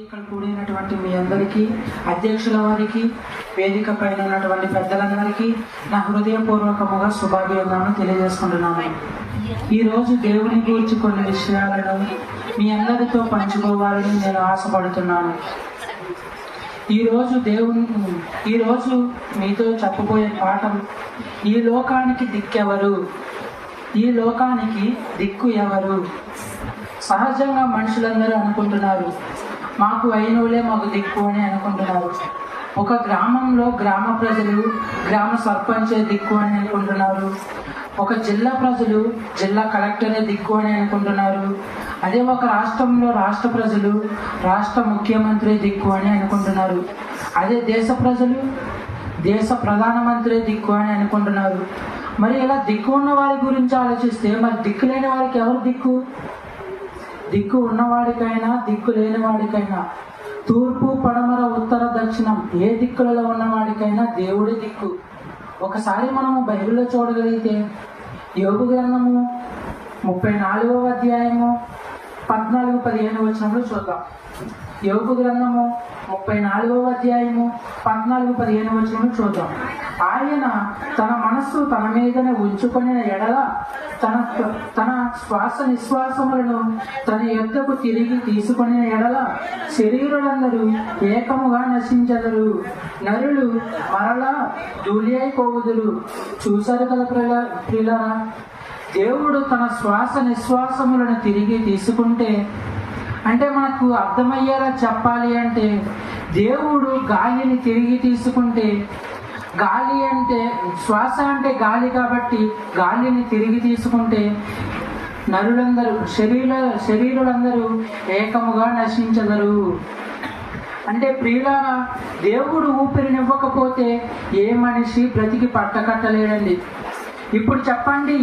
ఇక్కడ కూడినటువంటి మీ అందరికీ అధ్యక్షుల వారికి వేదిక పైన ఉన్నటువంటి పెద్దలందరికీ నా హృదయపూర్వకముగా శుభాభివందనలు తెలియజేసుకుంటున్నాను. ఈరోజు దేవుని గురించి కొన్ని విషయాలను మీ అందరితో పంచుకోవాలని నేను ఆశపడుతున్నాను. ఈరోజు దేవుని ఈరోజు మీతో చెప్పబోయే పాఠం ఈ లోకానికి దిక్కెవరు? ఈ లోకానికి దిక్కు ఎవరు? సహజంగా మనుషులందరూ అనుకుంటున్నారు. మాకు అయినోలే మాకు దిక్కు అని అనుకుంటున్నారు. ఒక గ్రామంలో గ్రామ ప్రజలు గ్రామ సర్పంచే దిక్కు అని అనుకుంటున్నారు. ఒక జిల్లా ప్రజలు జిల్లా కలెక్టరే దిక్కు అని అనుకుంటున్నారు. అదే ఒక రాష్ట్రంలో రాష్ట్ర ప్రజలు రాష్ట్ర ముఖ్యమంత్రి దిక్కు అని అనుకుంటున్నారు. అదే దేశ ప్రజలు దేశ ప్రధానమంత్రి దిక్కు అని అనుకుంటున్నారు. మరి ఇలా దిక్కు ఉన్న వారి గురించి ఆలోచిస్తే మరి దిక్కు లేని వారికి ఎవరు దిక్కు? దిక్కు ఉన్నవాడికైనా దిక్కు లేని వాడికైనా తూర్పు పడమర ఉత్తర దక్షిణం ఏ దిక్కులలో ఉన్నవాడికైనా దేవుడి దిక్కు. ఒకసారి మనము బైబిల్లో చూడగలిగితే యోగు గ్రంథము ముప్పై నాలుగవ అధ్యాయము పద్నాలుగు పదిహేను వచ్చినప్పుడు చూద్దాం. యోగు గ్రంథము ముప్పై నాలుగవ అధ్యాయము పద్నాలుగు పదిహేను వచ్చిన చూద్దాం. ఆయన తన మనస్సు తన మీదనే ఉంచుకునే ఎడల తన తన శ్వాస నిశ్వాసములను తన యొద్దకు తిరిగి తీసుకుని ఎడల శరీరులందరూ ఏకముగా నశించదరు. నరులు మరలా ధూళి అయిపోవుదురు చూశారు కదా ప్రిల ప్రిలరా? దేవుడు తన శ్వాస నిశ్వాసములను తిరిగి తీసుకుంటే అంటే మనకు అర్థమయ్యేలా చెప్పాలి అంటే దేవుడు గాలిని తిరిగి తీసుకుంటే గాలి అంటే శ్వాస అంటే గాలి కాబట్టి గాలిని తిరిగి తీసుకుంటే నరులందరూ శరీర శరీరులందరూ ఏకముగా నశించదరు అంటే ప్రియులారా దేవుడు ఊపిరినివ్వకపోతే ఏ మనిషి బ్రతికి పట్టకట్టలేడండి. ఇప్పుడు చెప్పండి